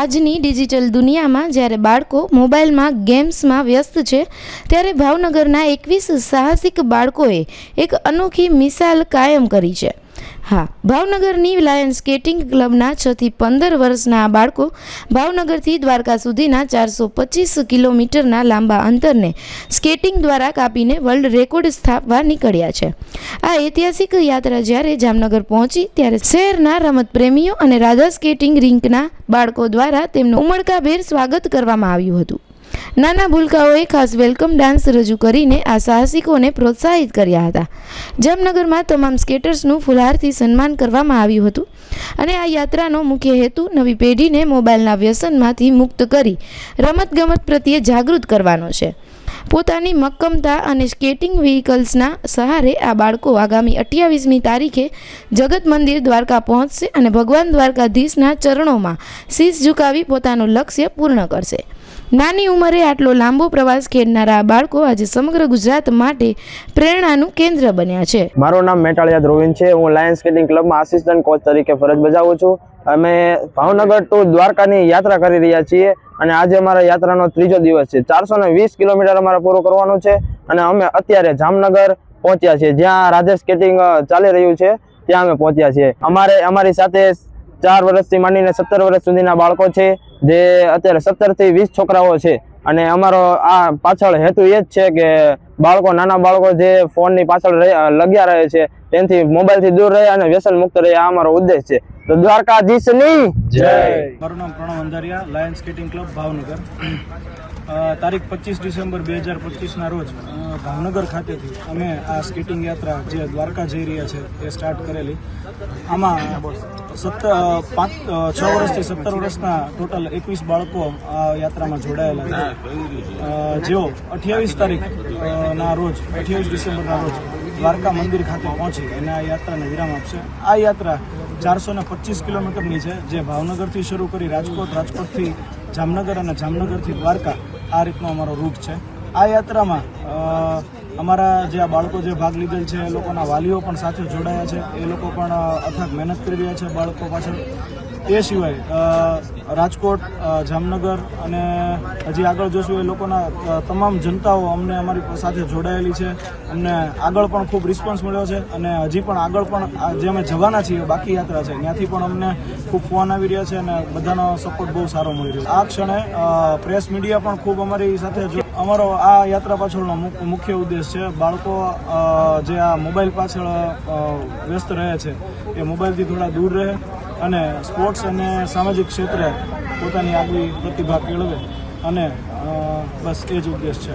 આજની ડિજિટલ દુનિયામાં જ્યારે બાળકો મોબાઈલમાં ગેમ્સમાં વ્યસ્ત છે, ત્યારે ભાવનગરના એકવીસ સાહસિક બાળકોએ એક અનોખી મિસાલ કાયમ કરી છે. હા, ભાવનગરની લાયન સ્કેટિંગ ક્લબના છથી પંદર વર્ષના આ બાળકો ભાવનગરથી દ્વારકા સુધીના ચારસો પચીસ કિલોમીટરના લાંબા અંતરને સ્કેટિંગ દ્વારા કાપીને વર્લ્ડ રેકોર્ડ સ્થાપવા નીકળ્યા છે. આ ઐતિહાસિક યાત્રા જ્યારે જામનગર પહોંચી, ત્યારે શહેરના રમતપ્રેમીઓ અને રાધા સ્કેટિંગ રિંકના બાળકો દ્વારા તેમનું ઉમળકાભેર સ્વાગત કરવામાં આવ્યું હતું. નાના ભૂલકાઓએ ખાસ વેલકમ ડાન્સ રજૂ કરીને આ સાહસિકોને પ્રોત્સાહિત કર્યા હતા. જામનગરમાં તમામ સ્કેટર્સનું ફુલહારથી સન્માન કરવામાં આવ્યું હતું અને આ યાત્રાનો મુખ્ય હેતુ નવી પેઢીને મોબાઈલના વ્યસનમાંથી મુક્ત કરી રમતગમત પ્રત્યે જાગૃત કરવાનો છે. પોતાની મક્કમતા અને સ્કેટિંગ વ્હીકલ્સના સહારે આ બાળકો આગામી અઠ્યાવીસમી તારીખે જગત મંદિર દ્વારકા પહોંચશે અને ભગવાન દ્વારકાધીશના ચરણોમાં શીશ ઝુકાવી પોતાનું લક્ષ્ય પૂર્ણ કરશે. નાની ઉંમરે આટલો લાંબો પ્રવાસ ખેડનારા બાળકો આજે સમગ્ર ગુજરાત માટે પ્રેરણાનું કેન્દ્ર બન્યા છે. મારું નામ મેટાળિયા ધ્રુવિન છે. હું લાયન્સ સ્કેટિંગ ક્લબમાં આસિસ્ટન્ટ કોચ તરીકે ફરજ બજાવું છું. અમે ભાવનગર ટુ દ્વારકાની યાત્રા કરી રહ્યા છીએ અને આજે અમારા યાત્રાનો ત્રીજો દિવસ છે. ચારસો વીસ કિલોમીટર અમારે પૂરું કરવાનું છે અને અમે અત્યારે જામનગર પહોંચ્યા છીએ. જ્યાં રાધે સ્કેટિંગ ચાલી રહ્યું છે. ત્યાં અમે પહોંચ્યા છીએ. અમારે, અમારી સાથે ચાર વર્ષથી માંડીને સત્તર વર્ષ સુધીના બાળકો છે જે અત્યારે સત્તરથી વીસ છોકરાઓ છે. અને અમારો આ પાછળ હેતુ એ જ છે કે બાળકો નાના બાળકો જે ફોનની પાછળ લગ્યા રહે છે તેનાથી મોબાઈલથી દૂર રહે અને વ્યસન મુક્ત રહે આ અમારો ઉદ્દેશ છે. તો દ્વારકાધીશની જય. મારું નામ Pranav Andhariya Lions skating club Bhavnagar. તારીખ પચીસ ડિસેમ્બર બે હજાર પચીસના રોજ ભાવનગર ખાતેથી અમે આ સ્કેટિંગ યાત્રા જે દ્વારકા જઈ રહ્યા છે, એ સ્ટાર્ટ કરેલી. આમાં સત્તર પાંચ છ વર્ષથી સત્તર વર્ષના ટોટલ એકવીસ બાળકો આ યાત્રામાં જોડાયેલા છે. જેઓ અઠ્યાવીસ તારીખ ના રોજ, અઠ્યાવીસ ડિસેમ્બરના રોજ દ્વારકા મંદિર ખાતે પહોંચી અને આ યાત્રાને વિરામ આપશે. આ યાત્રા ચારસો ને પચીસ કિલોમીટરની છે, જે ભાવનગરથી શરૂ કરી રાજકોટ, રાજકોટથી જામનગર અને જામનગરથી દ્વારકા આ રીતનો અમારો રૂટ છે. આ યાત્રામાં અમારા જે આ બાળકો જે ભાગ લીધેલ છે, એ લોકોના વાલીઓ પણ સાથે જોડાયા છે. એ લોકો પણ અથાગ મહેનત કરી રહ્યા છે બાળકો પાછળ. એ સિવાય રાજકોટ જામનગર અને હજી આગળ જોશું એ લોકોના તમામ જનતાઓ અમને અમારી સાથે જોડાયેલી છે. અમને આગળ પણ ખૂબ રિસ્પોન્સ મળ્યો છે અને હજી પણ આગળ પણ જે અમે જવાના છીએ, બાકી યાત્રા છે, ત્યાંથી પણ અમને ખૂબ ફોન આવી રહ્યા છે અને બધાનો સપોર્ટ બહુ સારો મળી રહ્યો છે. આ ક્ષણે પ્રેસ મીડિયા પણ ખૂબ અમારી સાથે અમારો આ યાત્રા પાછળનો મુખ્ય ઉદ્દેશ છે, બાળકો જે આ મોબાઈલ પાછળ વ્યસ્ત રહે છે, એ મોબાઈલથી થોડા દૂર રહે. અને સ્પોર્ટ્સ અને સામાજિક ક્ષેત્રે પોતાની આગવી પ્રતિભા કેળવે અને બસ એ જ ઉદ્દેશ છે.